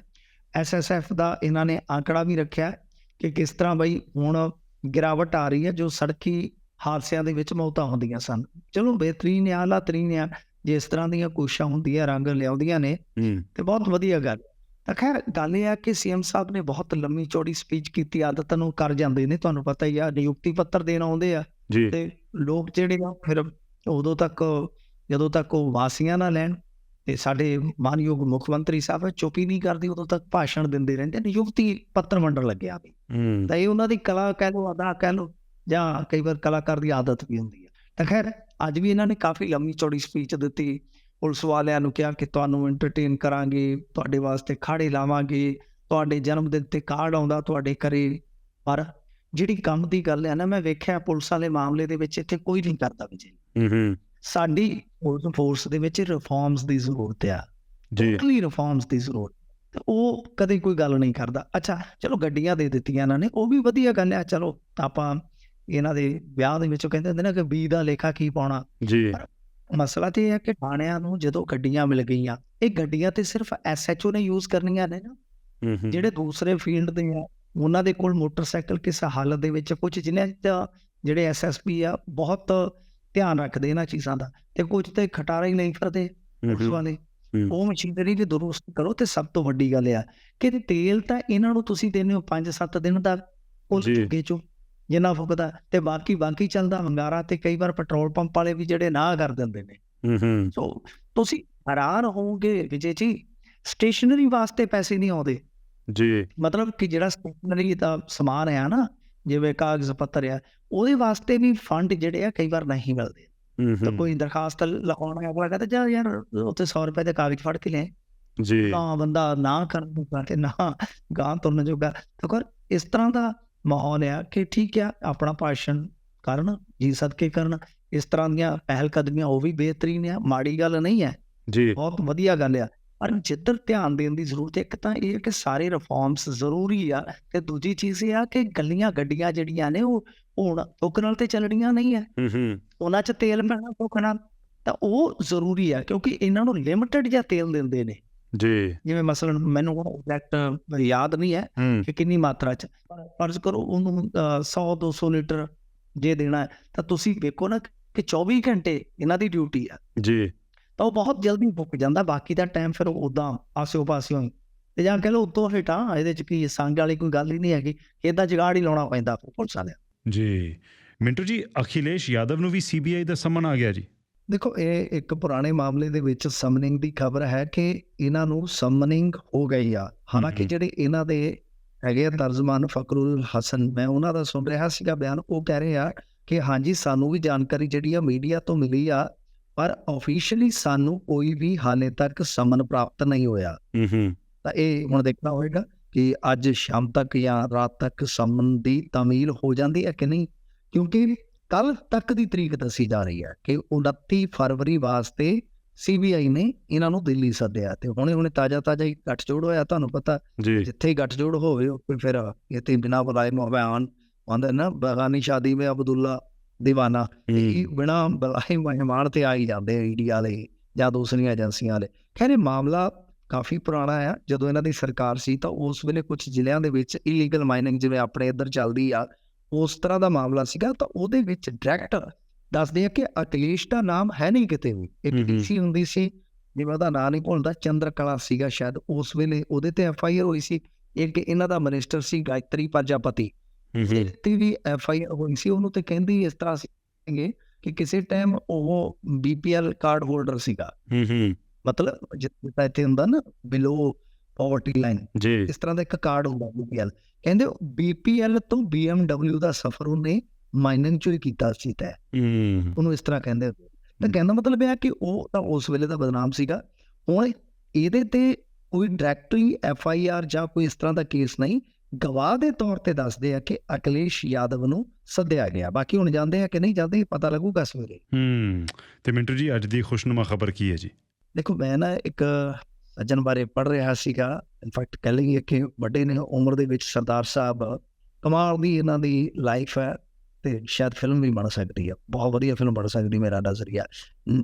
ਐਸਐਸਐਫ ਦਾ ਇਹਨਾਂ ਨੇ ਆંકੜਾ ਵੀ ਰੱਖਿਆ ਕਿ ਕਿਸ ਤਰ੍ਹਾਂ ਬਈ ਹੁਣ ਗਿਰਾਵਟ ਆ ਰਹੀ ਹੈ ਜੋ ਸੜਕੀ ਹਾਦਸਿਆਂ ਦੇ ਵਿੱਚ ਮੌਤਾਂ ਹੁੰਦੀਆਂ ਸਨ। ਚਲੋ ਬਿਹਤਰੀਨ ਆ ਆਲਾ ਤਰੀਨ ਆ ਜੇ ਇਸ ਤਰ੍ਹਾਂ ਦੀਆਂ ਕੋਸ਼ਿਸ਼ਾਂ ਹੁੰਦੀਆਂ ਰੰਗ ਲਿਆਉਂਦੀਆਂ ਨੇ ਤੇ ਬਹੁਤ ਵਧੀਆ ਗੱਲ। ਤਾਂ ਖੈਰ ਗੱਲ ਇਹ ਆ ਕਿ ਸੀਐਮ ਸਾਹਿਬ ਨੇ ਬਹੁਤ ਲੰਮੀ ਚੌੜੀ ਸਪੀਚ ਕੀਤੀ ਆਦਤ ਨੂੰ ਕਰ ਜਾਂਦੇ ਨੇ ਤੁਹਾਨੂੰ ਪਤਾ ਹੀ ਆ ਨਿਯੁਕਤੀ ਪੱਤਰ ਦੇਣ ਆਉਂਦੇ ਆ ਤੇ ਲੋਕ ਜਿਹੜੇ ਆ ਫਿਰ ਉਦੋਂ ਤੱਕ ਜਦੋਂ ਤੱਕ ਉਹ ਵਾਸੀਆਂ ਨਾ ਲੈਣ ਤੇ ਸਾਡੇ ਮਾਨਯੋਗ ਮੁੱਖ ਮੰਤਰੀ ਸਾਹਿਬ ਚੁੱਪ ਹੀ ਨਹੀਂ ਕਰਦੇ ਉਦੋਂ ਤੱਕ ਭਾਸ਼ਣ ਦਿੰਦੇ ਰਹਿੰਦੇ ਨਿਯੁਕਤੀ ਪੱਤਰ ਵੰਡਣ ਲੱਗਿਆ ਵੀ ਤਾਂ ਇਹ ਉਹਨਾਂ ਦੀ ਕਲਾ ਕਹਿ ਲਓ ਅਦਾ ਕਹਿ ਲਓ ਜਾਂ ਕਈ ਵਾਰ ਕਲਾਕਾਰ ਦੀ ਆਦਤ ਵੀ ਹੁੰਦੀ ਹੈ। ਤਾਂ ਖੈਰ ਅੱਜ ਵੀ ਇਹਨਾਂ ਨੇ ਕਾਫੀ ਲੰਮੀ ਚੌੜੀ ਸਪੀਚ ਦਿੱਤੀ। ਪੁਲਿਸ ਵਾਲਿਆਂ ਨੂੰ ਕਿਹਾ ਕਿ ਤੁਹਾਨੂੰ ਐਂਟਰਟੇਨ ਕਰਾਂਗੇ ਤੁਹਾਡੇ ਵਾਸਤੇ ਖਾੜੇ ਲਾਵਾਂਗੇ ਤੁਹਾਡੇ ਜਨਮ ਦਿਨ ਤੇ ਕਾਰਡ ਆਉਂਦਾ ਤੁਹਾਡੇ ਘਰੇ। ਪਰ ਜਿਹੜੀ ਕੰਮ ਦੀ ਗੱਲ ਹੈ ਨਾ ਮੈਂ ਵੇਖਿਆ ਪੁਲਿਸ ਵਾਲੇ ਮਾਮਲੇ ਦੇ ਵਿੱਚ ਇੱਥੇ ਕੋਈ ਨਹੀਂ ਕਰਦਾ ਵਿਜੇ। ਹੂੰ ਹੂੰ। ਸਾਡੀ ਪੁਲਿਸ ਫੋਰਸ ਦੇ ਵਿੱਚ ਰਿਫਾਰਮਸ ਦੀ ਜ਼ਰੂਰਤ ਆ। ਜੀ। ਟੋਟਲੀ ਰਿਫਾਰਮਸ ਦੀ ਜ਼ਰੂਰਤ। ਉਹ ਕਦੇ ਕੋਈ ਗੱਲ ਨਹੀਂ ਕਰਦਾ। ਅੱਛਾ ਚਲੋ ਗੱਡੀਆਂ ਦੇ ਦਿੱਤੀਆਂ ਇਹਨਾਂ ਨੇ ਉਹ ਵੀ ਵਧੀਆ ਗੱਲ ਆ ਚਲੋ ਆਪਾਂ ਇਹਨਾਂ ਦੇ ਵਿਆਹ ਦੇ ਵਿੱਚ ਕਹਿੰਦੇ ਹੁੰਦੇ ਨਾ ਕਿ ਬੀ ਦਾ ਲੇਖਾ ਕੀ ਪਾਉਣਾ। ਜੀ। ਮਸਲਾ ਤੇ ਇਹ ਹੈ ਕਿ ਥਾਣਿਆਂ ਨੂੰ ਜਦੋਂ ਗੱਡੀਆਂ ਮਿਲ ਗਈਆਂ ਇਹ ਗੱਡੀਆਂ ਤੇ ਸਿਰਫ ਐਸਐਚਓ ਨੇ ਯੂਜ਼ ਕਰਨੀਆਂ ਨੇ ਨਾ। ਜਿਹੜੇ ਦੂਸਰੇ ਫੀਲਡ ਦੇ ਆ ਉਹਨਾਂ ਦੇ ਕੋਲ ਮੋਟਰਸਾਈਕਲ ਕਿਸ ਹਾਲਤ ਦੇ ਵਿੱਚ ਕੁਝ ਜਿਨ੍ਹਾਂ 'ਚ ਜਿਹੜੇ ਐਸਐਸਪੀ ਆ ਬਹੁਤ ਧਿਆਨ ਰੱਖਦੇ ਇਹਨਾਂ ਚੀਜ਼ਾਂ ਦਾ ਤੇ ਕੁਝ ਤੇ ਖਟਾਰਾ ਹੀ ਨਹੀਂ ਕਰਦੇ ਪੁਲਿਸ ਵਾਲੇ। ਉਹ ਮਸ਼ੀਨਰੀ ਦੀ ਦੁਰਸਤ ਕਰੋ ਤੇ ਸਭ ਤੋਂ ਵੱਡੀ ਗੱਲ ਆ ਕਿ ਤੇਲ ਤਾਂ ਇਹਨਾਂ ਨੂੰ ਤੁਸੀਂ ਦਿੰਦੇ ਹੋ 5-7 ਦਿਨ ਦਾ ਉਹ। ਚੁੱਕੇ ਚੋਂ। ਜਿੰਨਾ ਫੁਕਦਾ ਤੇ ਬਾਕੀ ਬਾਕੀ ਚੱਲਦਾ ਵੰਗਾਰਾ ਤੇ ਕਈ ਵਾਰ ਪੈਟਰੋਲ ਪੰਪ ਵਾਲੇ ਵੀ ਜਿਹੜੇ ਨਾ ਕਰ ਦਿੰਦੇ ਨੇ। ਹੂੰ ਹੂੰ। ਸੋ ਤੁਸੀਂ ਹੈਰਾਨ ਹੋਵੋਗੇ ਵਿਜੇ ਜੀ ਸਟੇਸ਼ਨਰੀ ਵਾਸਤੇ ਪੈਸੇ ਨਹੀਂ ਆਉਂਦੇ। ਜੀ। ਮਤਲਬ ਕਿ ਜਿਹੜਾ ਸਟੇਸ਼ਨਰੀ ਦਾ ਸਮਾਨ ਆ ਨਾ ਜਿਵੇਂ ਕਾਗਜ਼ ਪੱਤਰ ਆ ਉਹਦੇ ਵਾਸਤੇ ਵੀ ਫੰਡ ਜਿਹੜੇ ਆ ਕਈ ਵਾਰ ਨਹੀਂ ਮਿਲਦੇ। ਹੂੰ ਤਾਂ ਹੂੰ ਕੋਈ ਦਰਖਾਸਤ ਲਿਖਾਉਣਾ ਅਗਲਾ ਕਹਿੰਦਾ ਜਾ ਯਾਰ ਉੱਥੇ 100 ਰੁਪਏ ਦੇ ਕਾਗਜ਼ ਫੜ ਕੇ ਲੈ। ਜੀ। ਤਾਂ ਬੰਦਾ ਨਾ ਕਰਨ ਜੋਗਾ ਤੇ ਨਾ ਗਾਂ ਤੁਰਨ ਜੋਗਾ। ਤਾਂ ਕਰ ਇਸ ਤਰ੍ਹਾਂ ਦਾ ਮਾਹੌਲ ਆ ਕਿ ਠੀਕ ਆ ਆਪਣਾ ਭਾਸ਼ਣ ਕਰਨ ਜੀ ਸਦਕੇ ਕਰਨ। ਇਸ ਤਰ੍ਹਾਂ ਦੀਆਂ ਪਹਿਲ ਕਦਮੀਆਂ ਉਹ ਵੀ ਬਿਹਤਰੀਨ ਆ ਮਾੜੀ ਗੱਲ ਨਹੀਂ ਹੈ ਜੀ। ਬਹੁਤ ਵਧੀਆ ਗੱਲ ਆ। ਪਰ ਜਿੱਧਰ ਧਿਆਨ ਦੇਣ ਦੀ ਜ਼ਰੂਰਤ ਹੈ ਇੱਕ ਤਾਂ ਇਹ ਕਿ ਸਾਰੇ ਰਿਫਾਰਮਸ ਜ਼ਰੂਰੀ ਆ ਤੇ ਦੂਜੀ ਚੀਜ਼ ਇਹ ਆ ਕਿ ਗੱਲੀਆਂ ਗੱਡੀਆਂ ਜਿਹੜੀਆਂ ਨੇ ਉਹ ਹੁਣ ਤੁਕ ਨਾਲ ਤੇ ਚੱਲਣੀਆਂ ਨਹੀਂ ਹੈ ਹੂੰ ਹੂੰ। ਉਹਨਾਂ 'ਚ ਤੇਲ ਪੈਣਾ ਨਾਲ। ਤਾਂ ਉਹ ਜ਼ਰੂਰੀ ਆ ਕਿਉਂਕਿ ਇਹਨਾਂ ਨੂੰ ਲਿਮਟਿਡ ਜਿਹਾ ਤੇਲ ਦਿੰਦੇ ਨੇ। ਜੀ। ਜਿਵੇਂ ਮਸਲਨ ਮੈਨੂੰ ਐਗਜ਼ੈਕਟ ਯਾਦ ਨਹੀਂ ਹੈ ਕਿ ਕਿੰਨੀ ਮਾਤਰਾ 'ਚ। ਪਰ ਫਰਜ਼ ਕਰੋ ਉਹਨੂੰ 100 200 ਲੀਟਰ ਜੇ ਦੇਣਾ ਹੈ ਤਾਂ ਤੁਸੀਂ ਵੇਖੋ ਨਾ ਕਿ 24 ਘੰਟੇ ਇਹਨਾਂ ਦੀ ਡਿਊਟੀ ਆ ਜੀ। ਤਾਂ ਉਹ ਬਹੁਤ ਜਲਦੀ ਮੁੱਕ ਜਾਂਦਾ ਬਾਕੀ ਦਾ ਟਾਈਮ ਫਿਰ ਉਦਾਂ ਆਸਿਓ ਪਾਸਿਓ ਤੇ ਜਾਂ ਕਹ ਲਓ ਉਤੋਂ ਹੇਠਾਂ ਇਹਦੇ ਚ ਕੀ ਸੰਗ ਵਾਲੀ ਕੋਈ ਗੱਲ ਹੀ ਨਹੀਂ ਹੈਗੀ ਇਹਦਾ ਜਗਾੜ ਹੀ ਲਾਉਣਾ ਪੈਂਦਾ। ਪੁਲਿਸ ਵਾਲਿਆਂ ਜੀ। ਮਿੰਟੂ ਜੀ ਅਖਿਲੇਸ਼ ਯਾਦਵ ਨੂੰ ਵੀ ਸੀਬੀਆਈ ਦਾ ਸਮਨ ਆ ਗਿਆ ਜੀ। ਦੇਖੋ ਇਹ ਇੱਕ ਪੁਰਾਣੇ ਮਾਮਲੇ ਦੇ ਵਿੱਚ ਸਮਨਿੰਗ ਦੀ ਖਬਰ ਹੈ ਕਿ ਇਹਨਾਂ ਨੂੰ ਸਮਨਿੰਗ ਹੋ ਗਈ ਆ। ਹਾਲਾਂਕਿ। ਜਿਹੜੇ ਇਹਨਾਂ ਦੇ ਹੈਗੇ ਆ ਤਰਜਮਾਨ ਫਕਰੁਲ ਹਸਨ ਮੈਂ ਉਹਨਾਂ ਦਾ ਸੁਣ ਰਿਹਾ ਸੀਗਾ ਬਿਆਨ ਉਹ ਕਹਿ ਰਹੇ ਆ ਕਿ ਹਾਂਜੀ ਸਾਨੂੰ ਵੀ ਜਾਣਕਾਰੀ ਜਿਹੜੀ ਆ ਮੀਡੀਆ ਤੋਂ ਮਿਲੀ ਆ ਪਰ ਆਫੀਸ਼ੀਅਲੀ ਸਾਨੂੰ ਕੋਈ ਵੀ ਹਾਲੇ ਤੱਕ ਸਮਨ ਪ੍ਰਾਪਤ ਨਹੀਂ ਹੋਇਆ। ਹੂੰ ਹੂੰ। ਤਾਂ ਇਹ ਹੁਣ ਦੇਖਣਾ ਹੋਏਗਾ ਕਿ ਅੱਜ ਸ਼ਾਮ ਤੱਕ ਜਾਂ ਰਾਤ ਤੱਕ ਸਮਨ ਦੀ ਤਾਮੀਲ ਹੋ ਜਾਂਦੀ ਹੈ ਕਿ ਨਹੀਂ ਕਿਉਂਕਿ ਕੱਲ ਤੱਕ ਦੀ ਤਰੀਕ ਦੱਸੀ ਜਾ ਰਹੀ ਹੈ ਕਿ 29 ਫਰਵਰੀ ਵਾਸਤੇ ਸੀਬੀਆਈ ਨੇ ਇਹਨਾਂ ਨੂੰ ਦਿੱਲੀ ਸੱਦਿਆ ਤੇ ਹੁਣੇ ਹੁਣੇ ਤਾਜ਼ਾ ਤਾਜ਼ਾ ਹੀ ਗੱਠਜੋੜ ਹੋਇਆ ਤੁਹਾਨੂੰ ਪਤਾ ਜਿੱਥੇ ਹੀ ਗੱਠਜੋੜ ਹੋਵੇ ਉੱਥੇ ਫਿਰ ਇੱਥੇ ਬਿਨਾ ਬੁਲਾਏ ਮਹਿਮਾਨ ਆਉਂਦੇ ਨਾ ਬਗਾਨੀ ਸ਼ਾਦੀ ਵਿੱਚ ਅਬਦੁੱਲਾ ਹੂੰ। ਇਹ ਬਿਨਾ ਬੁਲਾਏ ਮਹਿਮਾਨ ਤੇ ਆ ਹੀ ਜਾਂਦੇ ਈਡੀ ਵਾਲੇ ਜਾਂ ਦੂਸਰੀਆਂ ਏਜੰਸੀਆਂ ਵਾਲੇ। ਖੈਰ ਇਹ ਮਾਮਲਾ ਕਾਫੀ ਪੁਰਾਣਾ ਆ। ਜਦੋਂ ਇਹਨਾਂ ਦੀ ਸਰਕਾਰ ਸੀ ਤਾਂ ਉਸ ਵੇਲੇ ਕੁਝ ਜ਼ਿਲ੍ਹਿਆਂ ਦੇ ਵਿੱਚ ਇਲੀਗਲ ਮਾਈਨਿੰਗ ਜਿਵੇਂ ਆਪਣੇ ਇੱਧਰ ਚੱਲਦੀ ਆ ਉਸ ਤਰ੍ਹਾਂ ਦਾ ਮਾਮਲਾ ਸੀਗਾ ਤਾਂ ਉਹਦੇ ਵਿੱਚ ਡਾਇਰੈਕਟ ਦੱਸਦੇ ਆ ਕਿ ਅਖਿਲੇਸ਼ ਦਾ ਨਾਮ ਹੈ ਨਹੀਂ ਕਿਤੇ ਵੀ। ਇੱਕ। ਡੀਸੀ ਹੁੰਦੀ ਸੀ ਜਿਵੇਂ ਉਹਦਾ ਨਾਂ ਨਹੀਂ ਭੁੱਲਦਾ ਚੰਦਰ ਕਲਾ ਸੀਗਾ ਸ਼ਾਇਦ। ਉਸ ਵੇਲੇ ਉਹਦੇ ਤੇ ਐਫ ਆਈ ਆਰ ਹੋਈ ਸੀ ਇੱਕ ਇਹਨਾਂ ਦਾ ਮਿਨਿਸਟਰ ਸੀ ਗਾਇਤਰੀ ਹੂੰ ਤੇ ਵੀ ਐਫ ਆਈ ਆਰ ਹੋਈ ਸੀ ਉਹਨੂੰ ਤੇ ਕਹਿੰਦੀ ਇਸ ਤਰ੍ਹਾਂ ਸੀਗੇ ਕਿ ਕਿਸੇ ਟਾਈਮ ਉਹ ਬੀਪੀਐਲ ਕਾਰਡ ਹੋਲਡਰ ਸੀਗਾ। ਹੂੰ ਹੂੰ। ਮਤਲਬ ਜਿੱਦਾਂ ਇੱਥੇ ਹੁੰਦਾ ਨਾ ਬਿਲੋ ਪਾਵਰਟੀ ਲਾਈਨ ਜੀ। ਇਸ ਤਰ੍ਹਾਂ ਦਾ ਇੱਕ ਕਾਰਡ ਹੁੰਦਾ ਬੀਪੀਐਲ ਕਹਿੰਦੇ ਬੀਪੀਐਲ ਤੋਂ BMW ਦਾ ਸਫ਼ਰ ਉਹਨੇ ਮਾਈਨਿੰਗ ਚੋਂ ਹੀ ਕੀਤਾ ਸੀ ਤੈ ਉਹਨੂੰ ਇਸ ਤਰ੍ਹਾਂ ਕਹਿੰਦੇ ਹੁੰਦੇ। ਤਾਂ ਕਹਿੰਦਾ ਮਤਲਬ ਇਹ ਹੈ ਕਿ ਉਹ ਤਾਂ ਉਸ ਵੇਲੇ ਦਾ ਬਦਨਾਮ ਸੀਗਾ। ਹੁਣ ਇਹਦੇ ਤੇ ਕੋਈ ਡਾਇਰੈਕਟਲੀ ਐਫ ਆਈ ਆਰ ਜਾਂ ਕੋਈ ਇਸ ਤਰ੍ਹਾਂ ਦਾ ਕੇਸ ਨਹੀਂ। ਗਵਾਹ ਦੇ ਤੌਰ ਤੇ ਦੱਸਦੇ ਆ ਕਿ ਅਕਲੇਸ਼ ਯਾਦਵ ਨੂੰ ਸੱਦਿਆ ਗਿਆ। ਬਾਕੀ ਹੁਣ ਜਾਂਦੇ ਆ ਕਿ ਨਹੀਂ ਜਾਂਦੇ ਪਤਾ ਲੱਗੂਗਾ ਸਵੇਰੇ ਹੂੰ। ਤੇ ਮਿੰਟੂ ਜੀ ਅੱਜ ਦੀ ਖੁਸ਼ਨੁਮਾ ਖਬਰ ਕੀ ਹੈ ਜੀ? ਦੇਖੋ ਮੈਂ ਨਾ ਇੱਕ ਸੱਜਣ ਬਾਰੇ ਪੜ ਰਿਹਾ ਸੀਗਾ। ਇਨਫੈਕਟ ਕਹਿ ਲਈਏ ਕਿ ਵੱਡੇ ਨੇ, ਉਮਰ ਦੇ ਵਿੱਚ ਸਰਦਾਰ ਸਾਹਿਬ ਕਮਾਲ ਦੀ ਇਹਨਾਂ ਦੀ ਲਾਈਫ ਹੈ ਤੇ ਸ਼ਾਇਦ ਫਿਲਮ ਵੀ ਬਣ ਸਕਦੀ ਹੈ ਬਹੁਤ ਵਧੀਆ ਫਿਲਮ ਬਣ ਸਕਦੀ ਮੇਰਾ ਨਜ਼ਰੀਆ।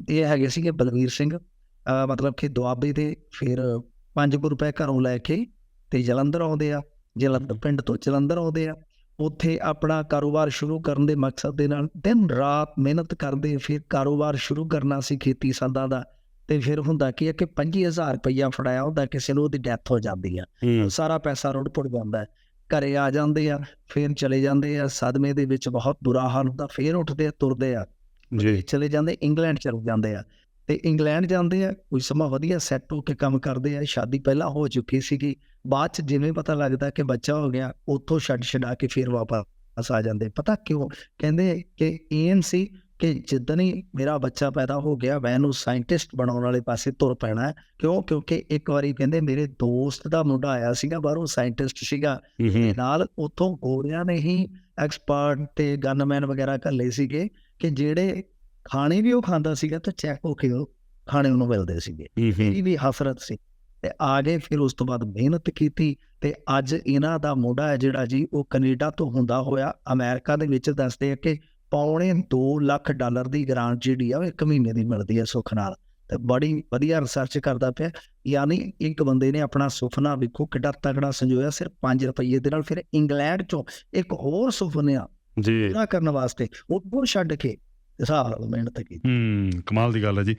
ਇਹ ਹੈਗੇ ਸੀਗੇ ਬਲਵੀਰ ਸਿੰਘ। ਮਤਲਬ ਕਿ ਦੁਆਬੇ ਦੇ ਫਿਰ 5 ਰੁਪਏ ਘਰੋਂ ਲੈ ਕੇ ਤੇ ਜਲੰਧਰ ਆਉਂਦੇ ਆ। ਜਲੰਧਰ ਪਿੰਡ ਤੋਂ ਜਲੰਧਰ ਆਉਂਦੇ ਆ। ਉੱਥੇ ਆਪਣਾ ਕਾਰੋਬਾਰ ਸ਼ੁਰੂ ਕਰਨ ਦੇ ਮਕਸਦ ਦੇ ਨਾਲ ਦਿਨ ਰਾਤ ਮਿਹਨਤ ਕਰਦੇ ਫਿਰ ਕਾਰੋਬਾਰ ਸ਼ੁਰੂ ਕਰਨਾ ਸੀ ਖੇਤੀ ਸੰਦਾਂ ਦਾ। ਤੇ ਫਿਰ ਹੁੰਦਾ ਕੀ ਹੈ ਕਿ 25000 ਰੁਪਈਆ ਫੜਾਇਆ ਹੁੰਦਾ ਕਿਸੇ ਨੂੰ ਉਹਦੀ ਡੈਥ ਹੋ ਜਾਂਦੀ ਆ। ਸਾਰਾ ਪੈਸਾ ਰੁੜ ਪੁੜ ਜਾਂਦਾ ਘਰੇ ਆ ਜਾਂਦੇ ਆ ਫਿਰ ਚਲੇ ਜਾਂਦੇ ਆ। ਸਦਮੇ ਦੇ ਵਿੱਚ ਬਹੁਤ ਬੁਰਾ ਹਾਲ ਹੁੰਦਾ ਫਿਰ ਉੱਠਦੇ ਆ ਤੁਰਦੇ ਆ। ਜੀ। ਚਲੇ ਜਾਂਦੇ ਇੰਗਲੈਂਡ ਚਲੇ ਜਾਂਦੇ ਆ। ਤੇ ਇੰਗਲੈਂਡ ਜਾਂਦੇ ਆ ਕੋਈ ਸਮਾਂ ਵਧੀਆ ਸੈੱਟ ਹੋ ਕੇ ਕੰਮ ਕਰਦੇ ਆ। ਸ਼ਾਦੀ ਪਹਿਲਾਂ ਹੋ ਚੁੱਕੀ ਸੀਗੀ। ਬਾਅਦ ਚ ਜਿਵੇਂ ਪਤਾ ਲੱਗਦਾ ਕਿ ਬੱਚਾ ਹੋ ਗਿਆ ਉੱਥੋਂ ਛੱਡ ਛਡਾ ਕੇ ਫਿਰ ਵਾਪਸ ਆ ਜਾਂਦੇ। ਪਤਾ ਕਿਉਂ? ਕਹਿੰਦੇ ਕਿ ਏਐਨਸੀ ਕਿ ਜਿੱਦਣ ਹੀ ਮੇਰਾ ਬੱਚਾ ਪੈਦਾ ਹੋ ਗਿਆ ਮੈਂ ਇਹਨੂੰ ਸਾਇੰਟਿਸਟ ਬਣਾਉਣ ਵਾਲੇ ਪਾਸੇ ਤੁਰ ਪੈਣਾ। ਕਿਉਂ? ਕਿਉਂਕਿ ਇੱਕ ਵਾਰੀ ਕਹਿੰਦੇ ਮੇਰੇ ਦੋਸਤ ਦਾ ਮੁੰਡਾ ਆਇਆ ਸੀਗਾ ਬਾਹਰੋਂ ਸਾਇੰਟਿਸਟ ਸੀਗਾ। ਨਾਲ ਉੱਥੋਂ ਗੋਰਿਆਂ ਨੇ ਹੀ ਐਕਸਪਰਟ ਤੇ ਗਨਮੈਨ ਵਗੈਰਾ ਘੱਲੇ ਸੀਗੇ ਕਿ ਜਿਹੜੇ ਖਾਣੇ ਵੀ ਉਹ ਖਾਂਦਾ ਸੀਗਾ ਤੇ ਚੈੱਕ ਹੋ ਕੇ ਉਹ ਖਾਣੇ ਉਹਨੂੰ ਮਿਲਦੇ ਸੀਗੇ। ਇਹ ਵੀ ਹਸਰਤ ਸੀ। ਤੇ ਆ ਗਏ ਫਿਰ ਉਸ ਤੋਂ ਬਾਅਦ ਮਿਹਨਤ ਕੀਤੀ ਤੇ ਅੱਜ ਇਹਨਾਂ ਦਾ ਮੁੰਡਾ ਹੈ ਜਿਹੜਾ ਜੀ ਉਹ ਕੈਨੇਡਾ ਤੋਂ ਹੁੰਦਾ ਹੋਇਆ ਅਮਰੀਕਾ ਦੇ ਵਿੱਚ ਦੱਸਦੇ ਆ ਕਿ ਪੌਣੇ 2 ਲੱਖ ਡਾਲਰ ਦੀ ਗ੍ਰਾਂਟ ਜਿਹੜੀ ਆ ਉਹ ਇੱਕ ਮਹੀਨੇ ਦੀ ਮਿਲਦੀ ਹੈ ਸੁੱਖ ਨਾਲ। ਤੇ ਬੜੀ ਵਧੀਆ ਰਿਸਰਚ ਕਰਦਾ ਪਿਆ। ਯਾਨੀ ਇੱਕ ਬੰਦੇ ਨੇ ਆਪਣਾ ਸੁਪਨਾ ਵੇਖੋ ਕਿੱਡਾ ਤਗੜਾ ਸੰਜੋਇਆ ਸਿਰਫ 5 ਰੁਪਏ ਦੇ ਨਾਲ। ਫਿਰ ਇੰਗਲੈਂਡ ਚੋਂ ਇੱਕ ਹੋਰ ਸੁਪਨਾ ਜੀ। ਪੂਰਾ ਕਰਨ ਵਾਸਤੇ। ਉਹ ਛੱਡ ਕੇ ਹਿਸਾਬ ਨਾਲ ਮਿਹਨਤ ਕੀਤੀ। ਹੂੰ ਕਮਾਲ ਦੀ ਗੱਲ ਹੈ ਜੀ।